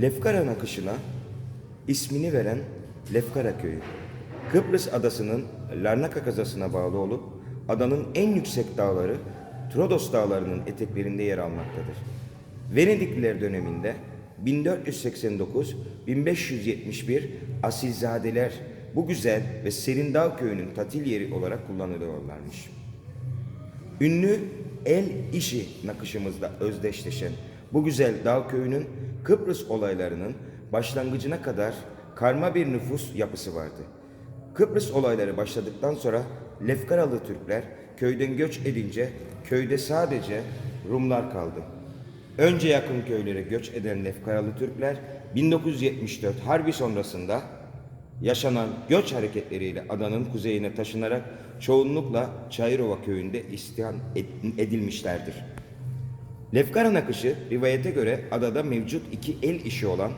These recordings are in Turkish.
Lefkara nakışına ismini veren Lefkara köyü. Kıbrıs adasının Larnaka kazasına bağlı olup adanın en yüksek dağları Trodos dağlarının eteklerinde yer almaktadır. Venedikliler döneminde 1489-1571 asilzadeler bu güzel ve serin dağ köyünün tatil yeri olarak kullanılıyorlarmış. Ünlü el işi nakışımızda özdeşleşen bu güzel dağ köyünün Kıbrıs olaylarının başlangıcına kadar karma bir nüfus yapısı vardı. Kıbrıs olayları başladıktan sonra Lefkaralı Türkler köyden göç edince köyde sadece Rumlar kaldı. Önce yakın köylere göç eden Lefkaralı Türkler 1974 Harbi sonrasında yaşanan göç hareketleriyle adanın kuzeyine taşınarak çoğunlukla Çayırova köyünde istihan ed- edilmişlerdir. Lefkara nakışı rivayete göre adada mevcut iki el işi olan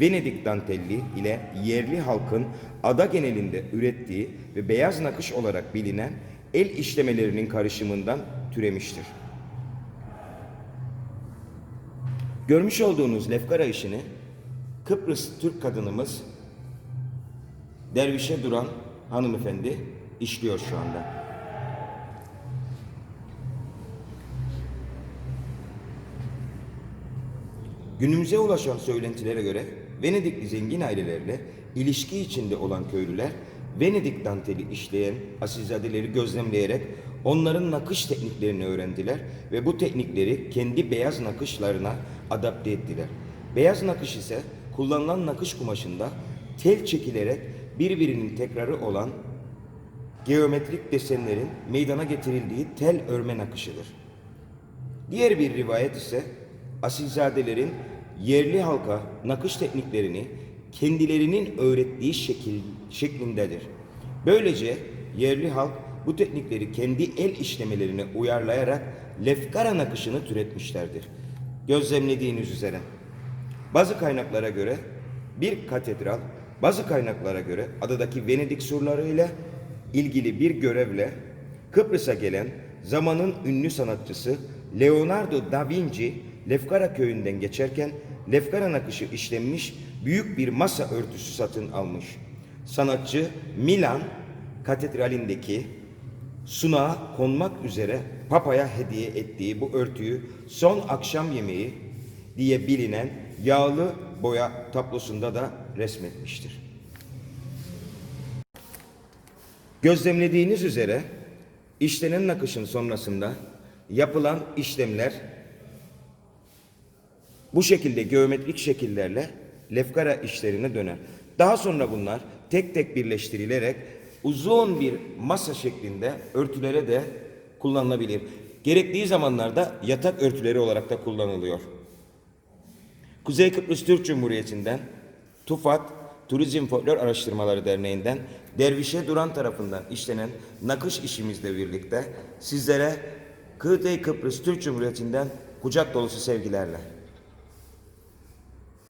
Venedik dantelli ile yerli halkın ada genelinde ürettiği ve beyaz nakış olarak bilinen el işlemelerinin karışımından türemiştir. Görmüş olduğunuz Lefkara işini Kıbrıs Türk kadınımız Dervişe Duran hanımefendi işliyor şu anda. Günümüze ulaşan söylentilere göre Venedikli zengin ailelerle ilişki içinde olan köylüler Venedik danteli işleyen asilzadeleri gözlemleyerek onların nakış tekniklerini öğrendiler ve bu teknikleri kendi beyaz nakışlarına adapte ettiler. Beyaz nakış ise kullanılan nakış kumaşında tel çekilerek birbirinin tekrarı olan geometrik desenlerin meydana getirildiği tel örme nakışıdır. Diğer bir rivayet ise asilzadelerin yerli halka nakış tekniklerini kendilerinin öğrettiği şekil şeklindedir. Böylece yerli halk bu teknikleri kendi el işlemelerine uyarlayarak lefkara nakışını türetmişlerdir. Gözlemlediğiniz üzere bazı kaynaklara göre bir katedral, bazı kaynaklara göre adadaki Venedik surlarıyla ilgili bir görevle Kıbrıs'a gelen zamanın ünlü sanatçısı Leonardo da Vinci Lefkara köyünden geçerken Lefkara nakışı işlenmiş büyük bir masa örtüsü satın almış. Sanatçı Milan katedralindeki sunağa konmak üzere Papa'ya hediye ettiği bu örtüyü son akşam yemeği diye bilinen yağlı boya tablosunda da resmetmiştir. Gözlemlediğiniz üzere işlenen nakışın sonrasında yapılan işlemler bu şekilde geometrik şekillerle lefkara işlerine döner. Daha sonra bunlar tek tek birleştirilerek uzun bir masa şeklinde örtülere de kullanılabilir. Gerektiği zamanlarda yatak örtüleri olarak da kullanılıyor. Kuzey Kıbrıs Türk Cumhuriyeti'nden TUFAD Turizm Folklor Araştırmaları Derneği'nden Dervişe Duran tarafından işlenen nakış işimizle birlikte sizlere Kuzey Kıbrıs Türk Cumhuriyeti'nden kucak dolusu sevgilerle.